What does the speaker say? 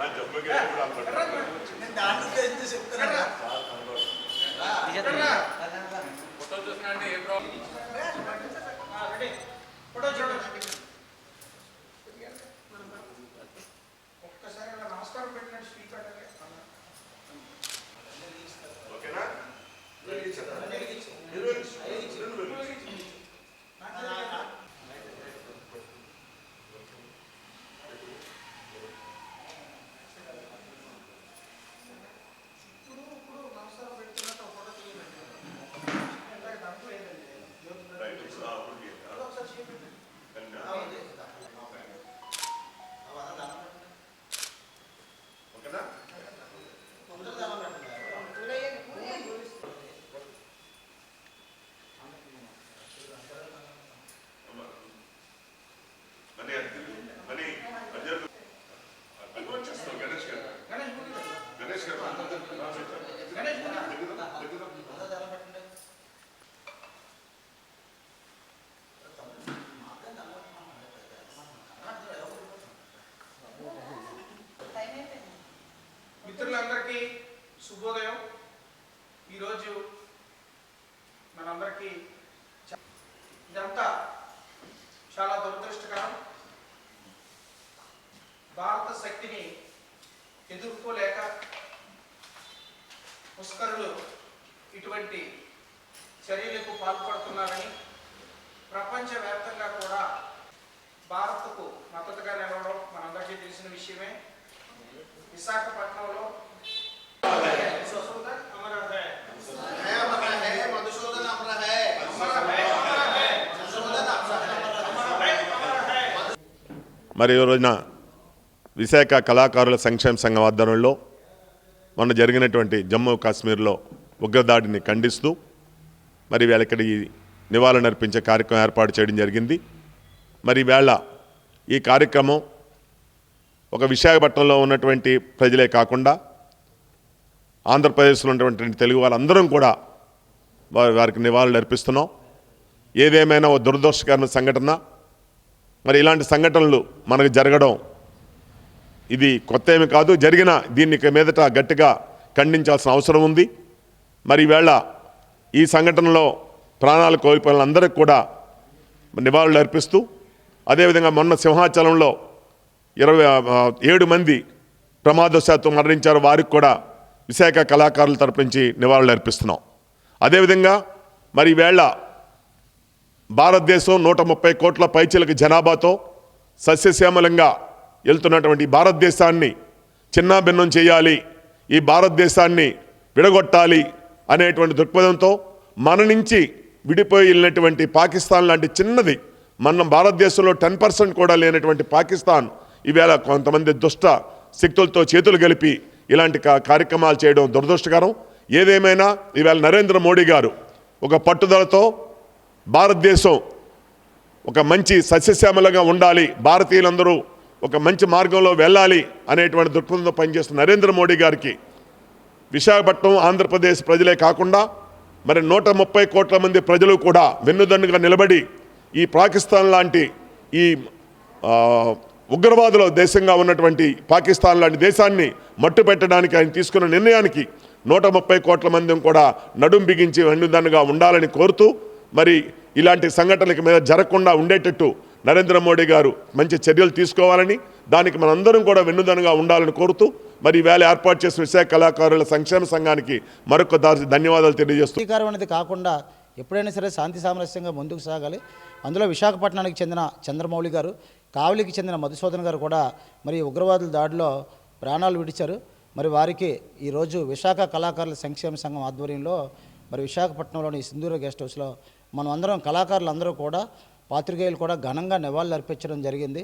నేను దాని గురించి చెప్తున్నా ఫోటో చూడండి. గణేష్ ముందు గణేష్ ముందు మిత్రులందరికీ శుభోదయం. ఈరోజు మనందరికీ ఇదంతా చాలా దురదృష్టకరం. భారత శక్తిని ఎదుర్కోలేక పుష్కరులు ఇటువంటి చర్యలకు పాల్పడుతున్నారని ప్రపంచవ్యాప్తంగా కూడా భారత్కు మద్దతుగా నిలవడం మనందరికీ తెలిసిన విషయమే. విశాఖపట్నంలో మరి ఈ రోజున విశాఖ కళాకారుల సంక్షేమ సంఘం ఆధ్వర్యంలో మొన్న జరిగినటువంటి జమ్మూ కాశ్మీర్లో ఉగ్రదాడిని ఖండిస్తూ మరి వీళ్ళకి నివాళులు అర్పించే కార్యక్రమం ఏర్పాటు చేయడం జరిగింది. మరి వేళ ఈ కార్యక్రమం ఒక విశాఖపట్నంలో ఉన్నటువంటి ప్రజలే కాకుండా ఆంధ్రప్రదేశ్లో ఉన్నటువంటి తెలుగు వాళ్ళందరం కూడా వారికి నివాళులు అర్పిస్తున్నాం. ఏదేమైనా ఓ దురదృష్టకరమైన సంఘటన మరి ఇలాంటి సంఘటనలు మనకు జరగడం ఇది కొత్త ఏమి కాదు. జరిగిన దీన్ని మీదట గట్టిగా ఖండించాల్సిన అవసరం ఉంది. మరి ఈవేళ ఈ సంఘటనలో ప్రాణాలు కోల్పోయిన అందరికి కూడా నివాళులు అర్పిస్తూ అదేవిధంగా మొన్న సింహాచలంలో ఇరవై ఏడు మంది ప్రమాదశాత్తు మరణించారు. వారికి కూడా విశాఖ కళాకారుల తరపు నుంచి నివాళులు అర్పిస్తున్నాం. అదేవిధంగా మరి వేళ భారతదేశం నూట ముప్పై కోట్ల పైచీలకు జనాభాతో సస్యశ్యామలంగా వెళ్తున్నటువంటి భారతదేశాన్ని చిన్నాభిన్నం చేయాలి ఈ భారతదేశాన్ని విడగొట్టాలి అనేటువంటి దృక్పథంతో మన నుంచి విడిపోయి వెళ్ళినటువంటి పాకిస్తాన్ లాంటి చిన్నది మనం భారతదేశంలో టెన్ పర్సెంట్ కూడా లేనటువంటి పాకిస్తాన్ ఈవేళ కొంతమంది దుష్ట శక్తులతో చేతులు కలిపి ఇలాంటి కార్యక్రమాలు చేయడం దురదృష్టకరం. ఏదేమైనా ఈవేళ నరేంద్ర మోడీ గారు ఒక పట్టుదలతో భారతదేశం ఒక మంచి సస్యశ్యామలంగా ఉండాలి. భారతీయులందరూ ఒక మంచి మార్గంలో వెళ్ళాలి అనేటువంటి దృక్పథంతో పనిచేస్తున్న నరేంద్ర మోడీ గారికి విశాఖపట్నం ఆంధ్రప్రదేశ్ ప్రజలే కాకుండా మరి నూట ముప్పై కోట్ల మంది ప్రజలు కూడా వెన్నుదన్నుగా నిలబడి ఈ పాకిస్తాన్ లాంటి ఈ ఉగ్రవాదుల దేశంగా ఉన్నటువంటి పాకిస్తాన్ లాంటి దేశాన్ని మట్టు పెట్టడానికి ఆయన తీసుకున్న నిర్ణయానికి నూట ముప్పై కోట్ల మంది కూడా నడుం బిగించి వెన్నుదన్నుగా ఉండాలని కోరుతూ మరి ఇలాంటి సంఘటనలకు మీద జరగకుండా ఉండేటట్టు నరేంద్ర మోడీ గారు మంచి చర్యలు తీసుకోవాలని దానికి మనందరం కూడా వెన్నుదన్నుగా ఉండాలని కోరుతూ మరి ఈవేళ ఏర్పాటు చేసిన విశాఖ కళాకారుల సంక్షేమ సంఘానికి మరొక ధన్యవాదాలు తెలియజేస్తూ అంగీకారం అనేది కాకుండా ఎప్పుడైనా సరే శాంతి సామరస్యంగా ముందుకు సాగాలి. అందులో విశాఖపట్నానికి చెందిన చంద్రమౌళి గారు కావలికి చెందిన మధుసూదన్ గారు కూడా మరి ఉగ్రవాదుల దాడిలో ప్రాణాలు విడిచారు. మరి వారికి ఈరోజు విశాఖ కళాకారుల సంక్షేమ సంఘం ఆధ్వర్యంలో మరి విశాఖపట్నంలోని సింధూర గెస్ట్ హౌస్లో మనం అందరం కళాకారులందరూ కూడా పాత్రికేయులు కూడా ఘనంగా నివాళులు అర్పించడం జరిగింది.